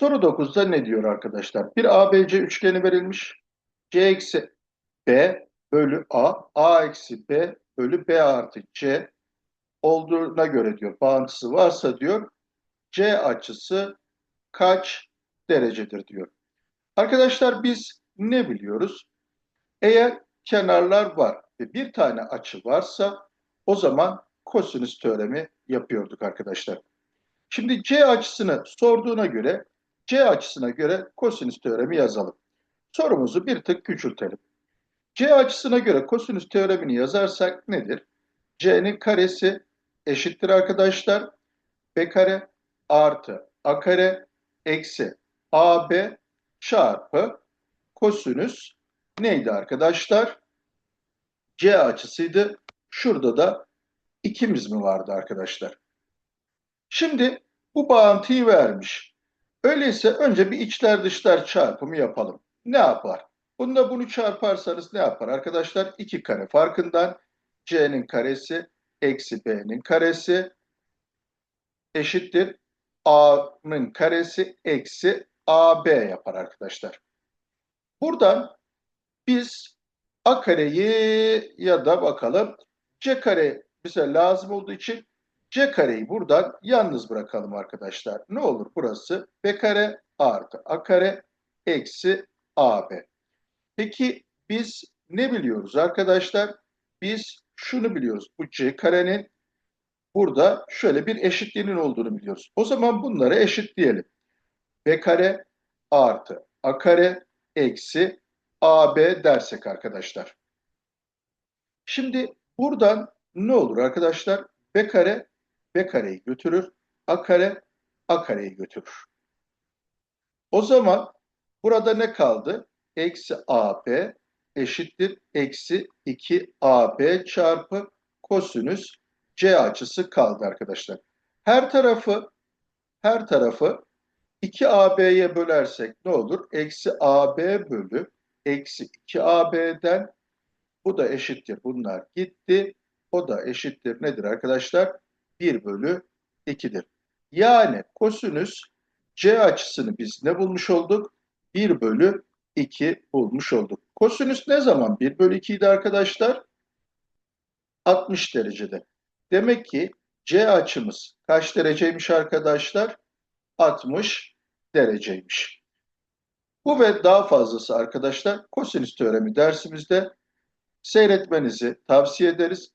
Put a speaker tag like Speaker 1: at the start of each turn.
Speaker 1: Soru 9'da ne diyor arkadaşlar? Bir ABC üçgeni verilmiş. C eksi B bölü A, A eksi B bölü B artı C olduğuna göre diyor. Bağıntısı varsa diyor. C açısı kaç derecedir diyor. Arkadaşlar biz ne biliyoruz? Eğer kenarlar var ve bir tane açı varsa o zaman kosinüs teoremi yapıyorduk arkadaşlar. Şimdi C açısını sorduğuna göre C açısına göre kosinüs teoremi yazalım. Sorumuzu bir tık küçültelim. C açısına göre kosinüs teoremini yazarsak nedir? C'nin karesi eşittir arkadaşlar. B kare artı A kare eksi AB çarpı kosinüs neydi arkadaşlar? C açısıydı. Şurada da ikimiz mi vardı arkadaşlar? Şimdi bu bağıntıyı vermiş. Öyleyse önce bir içler dışlar çarpımı yapalım. Ne yapar? Bunda bunu çarparsanız ne yapar arkadaşlar? 2 kare farkından c'nin karesi eksi b'nin karesi eşittir a'nın karesi eksi ab yapar arkadaşlar. Buradan biz a kareyi ya da bakalım c kare bize lazım olduğu için c kareyi buradan yalnız bırakalım arkadaşlar. Ne olur burası b kare artı a kare eksi ab. Peki biz ne biliyoruz arkadaşlar? Biz şunu biliyoruz. Bu c karenin burada şöyle bir eşitliğinin olduğunu biliyoruz. O zaman bunları eşitleyelim. b kare artı a kare eksi ab dersek arkadaşlar. Şimdi buradan ne olur arkadaşlar? b kare b kareyi götürür. a kare a kareyi götürür. O zaman burada ne kaldı? Eksi ab eşittir eksi 2ab çarpı kosinüs c açısı kaldı arkadaşlar. Her tarafı her tarafı 2ab'ye bölersek ne olur? Eksi ab bölü eksi 2ab'den bu da eşittir. Bunlar gitti. O da eşittir nedir arkadaşlar? 1 bölü 2'dir. Yani kosinüs C açısını biz ne bulmuş olduk? 1 bölü 2 bulmuş olduk. Kosinüs ne zaman 1 bölü 2 idi arkadaşlar? 60 derecede. Demek ki C açımız kaç dereceymiş arkadaşlar? 60 dereceymiş. Bu ve daha fazlası arkadaşlar kosinüs teoremi dersimizde seyretmenizi tavsiye ederiz.